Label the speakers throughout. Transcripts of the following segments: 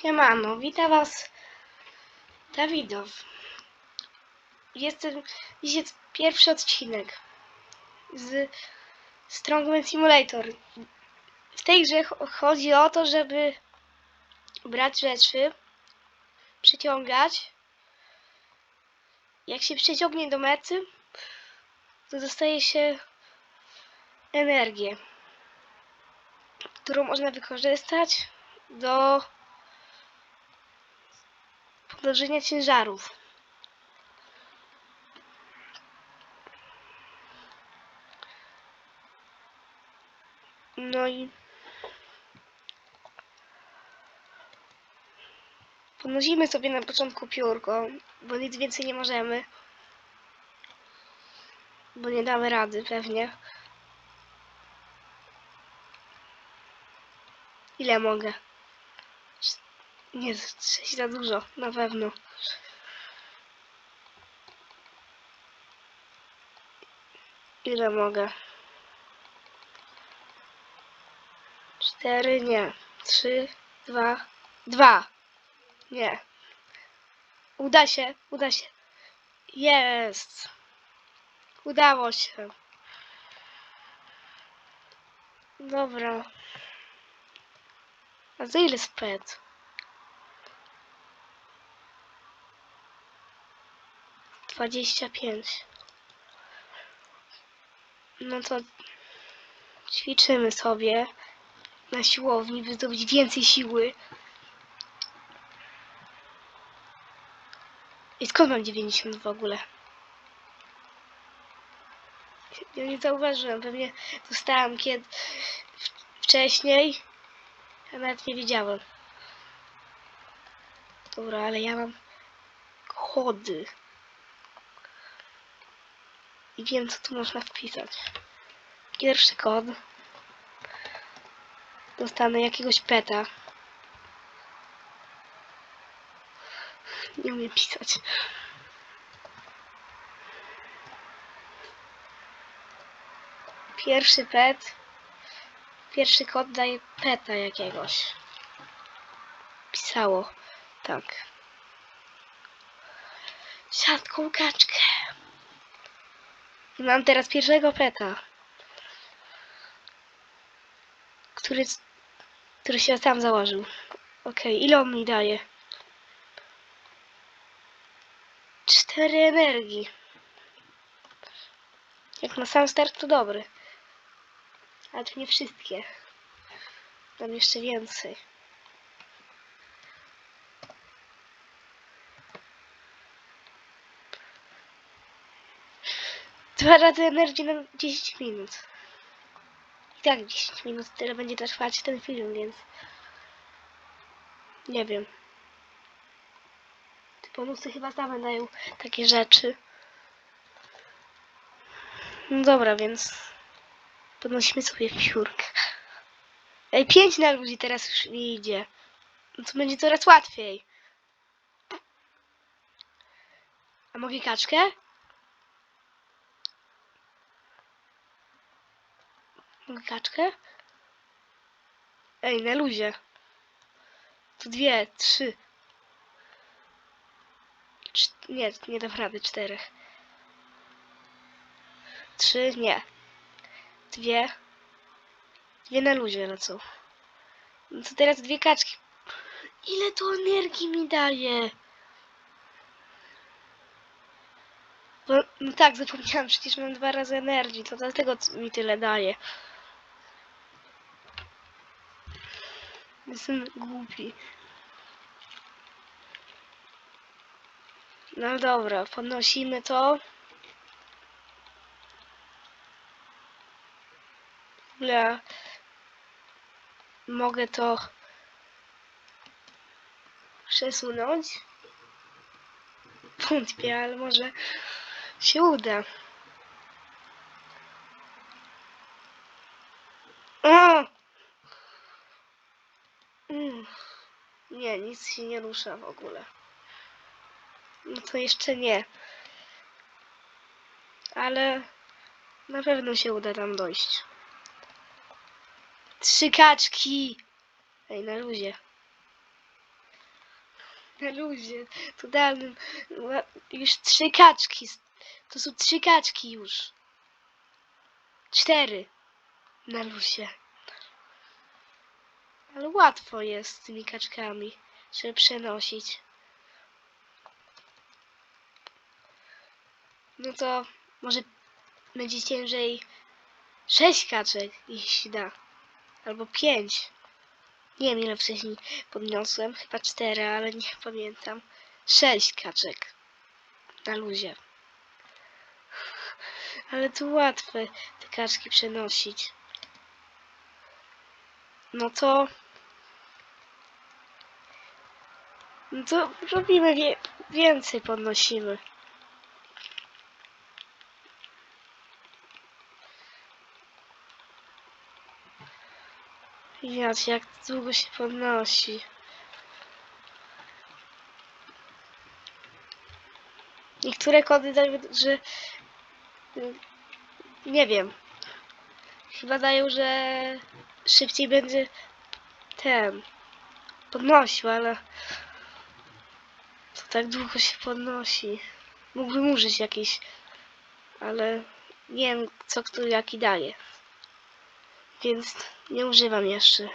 Speaker 1: Siemano, witam was Dawidow. Jestem, dziś jest pierwszy odcinek z Strongman Simulator. W tej grze ch- chodzi o to, żeby brać rzeczy, przyciągać. Jak się przyciągnie do mety, to dostaje się energię, którą można wykorzystać do podnoszenia ciężarów. No i podnosimy sobie na początku piórko, bo nic więcej nie możemy. Bo nie damy rady pewnie. Ile mogę? Nie, coś za dużo, na pewno. Ile mogę? Cztery, nie. Trzy, dwa, dwa. Nie. Uda się, uda się. Jest. Udało się. Dobra. A za ile spęd? 25. No to ćwiczymy sobie na siłowni, by zdobyć więcej siły. I skąd mam 90 w ogóle? Ja nie zauważyłem, pewnie dostałam kiedy wcześniej, a nawet nie wiedziałem. Dobra, ale ja mam chody. I wiem, co tu można wpisać. Pierwszy kod. Dostanę jakiegoś peta. Nie umiem pisać. Pierwszy pet. Pierwszy kod daje peta jakiegoś. Pisało. Tak. Siatką kaczkę. I mam teraz pierwszego peta. Który, który się sam założył. Okej, ile on mi daje? Cztery energii. Jak na sam start to dobry. Ale to nie wszystkie. Mam jeszcze więcej. Dwa razy energii na 10 minut. I tak 10 minut tyle będzie trwać ten film, więc nie wiem. Te bonusy chyba same dają takie rzeczy. No dobra, więc podnosimy sobie piórkę. Ej, 5 na ludzi teraz już mi idzie. No to będzie coraz łatwiej. A mogę kaczkę? Mogę kaczkę? Ej, na luzie. Tu dwie, trzy. Cz nie, nie dam rady, czterech. Trzy, nie. Dwie. Dwie na luzie lecą. No to teraz dwie kaczki. Ile to energii mi daje? Bo, no tak, zapomniałam, przecież mam dwa razy energii, to dlatego mi tyle daje. Jestem głupi. No dobra, podnosimy to. Ogóle mogę to przesunąć. Wątpię, ale może się uda. O! Mm. Nie, nic się nie rusza w ogóle. No to jeszcze nie. Ale na pewno się uda tam dojść. Trzy kaczki! Ej, na luzie. Na luzie, totalnym. Ła- Już trzy kaczki. To są trzy kaczki już. Cztery. Na luzie. Ale łatwo jest z tymi kaczkami, żeby przenosić. No to może będzie ciężej sześć kaczek, jeśli da. Albo pięć. Nie wiem ile wcześniej podniosłem. Chyba cztery, ale nie pamiętam. Sześć kaczek. Na luzie. Ale to łatwe te kaczki przenosić. No to... No to robimy wie więcej podnosimy. Jadź, jak długo się podnosi. Niektóre kody dają, że... y, Nie wiem. Chyba dają, że szybciej będzie ten podnosił, ale tak długo się podnosi. Mógłbym użyć jakiś, ale nie wiem co kto jaki daje. Więc nie używam jeszcze.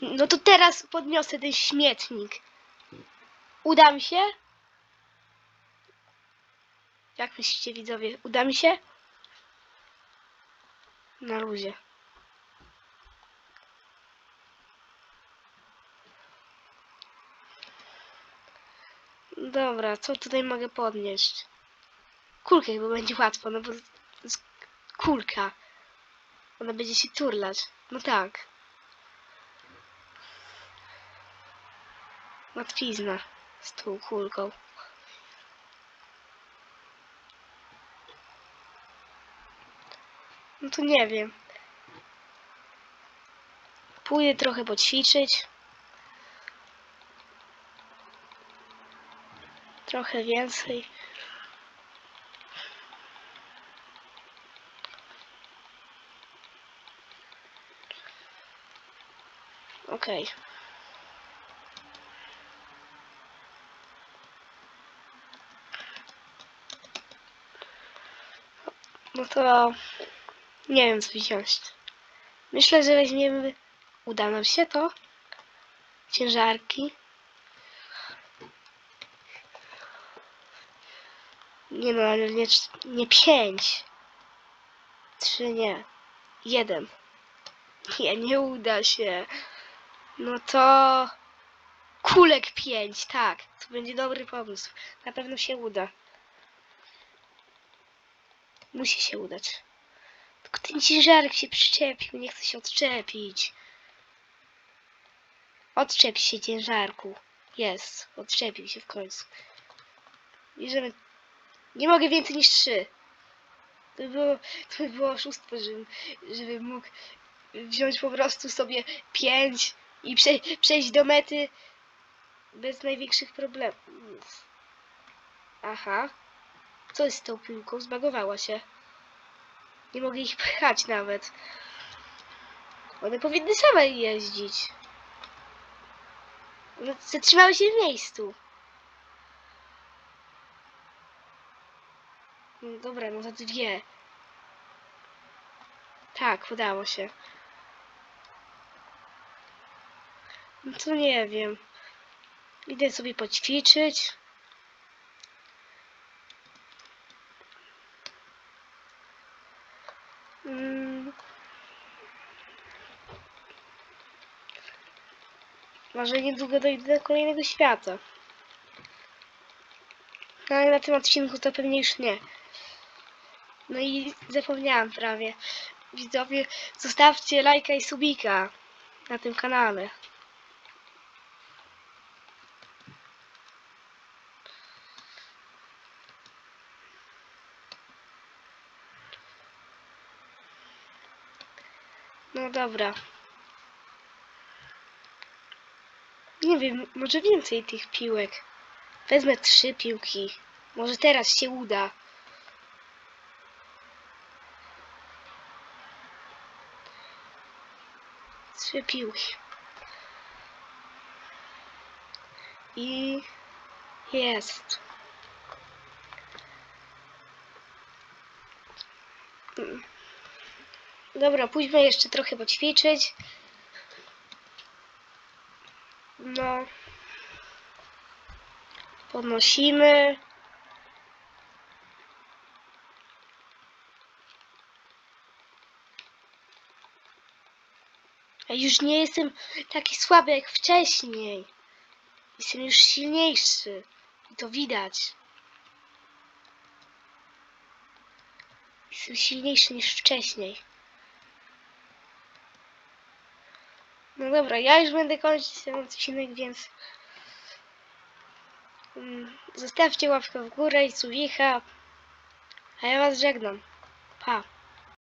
Speaker 1: No to teraz podniosę ten śmietnik. Uda mi się? Jak myślicie widzowie? Uda mi się? Na luzie. Dobra, co tutaj mogę podnieść? Kulkę chyba będzie łatwo, no bo kulka. Ona będzie się turlać. No tak. Łatwizna z tą kulką. No to nie wiem. Pójdę trochę poćwiczyć. Trochę więcej. Okej. No to nie wiem co wziąć. Myślę, że weźmiemy. Uda nam się to. Ciężarki. Nie no, ale nie, nie pięć. Trzy nie. Jeden. Nie, nie uda się. No to kulek 5, tak. To będzie dobry pomysł. Na pewno się uda. Musi się udać. Tylko ten ciężarek się przyczepił, nie chce się odczepić. Odczep się ciężarku. Jest, odczepił się w końcu. Bierzemy. Nie mogę więcej niż 3. To by było, to by było oszustwo, żebym, żebym mógł wziąć po prostu sobie 5 i prze, przejść do mety bez największych problemów. Aha. Co jest z tą piłką? Zbagowała się. Nie mogę ich pchać nawet. One powinny same jeździć. One zatrzymały się w miejscu. No dobra, no to dwie. Tak, udało się. No to nie wiem. Idę sobie poćwiczyć. Mm. Może niedługo dojdę do kolejnego świata. No, Ale na tym odcinku to pewnie już nie. No i zapomniałam prawie. Widzowie, zostawcie lajka i subika na tym kanale. No dobra. Nie wiem, może więcej tych piłek. Wezmę trzy piłki. Może teraz się uda. Trzy. I jest. Dobra, pójdźmy jeszcze trochę poćwiczyć. No. Podnosimy. Już nie jestem taki słaby jak wcześniej. Jestem już silniejszy. I to widać. Jestem silniejszy niż wcześniej. No dobra, ja już będę kończyć ten odcinek, więc mm, zostawcie łapkę w górę i subicha. A ja was żegnam. Pa.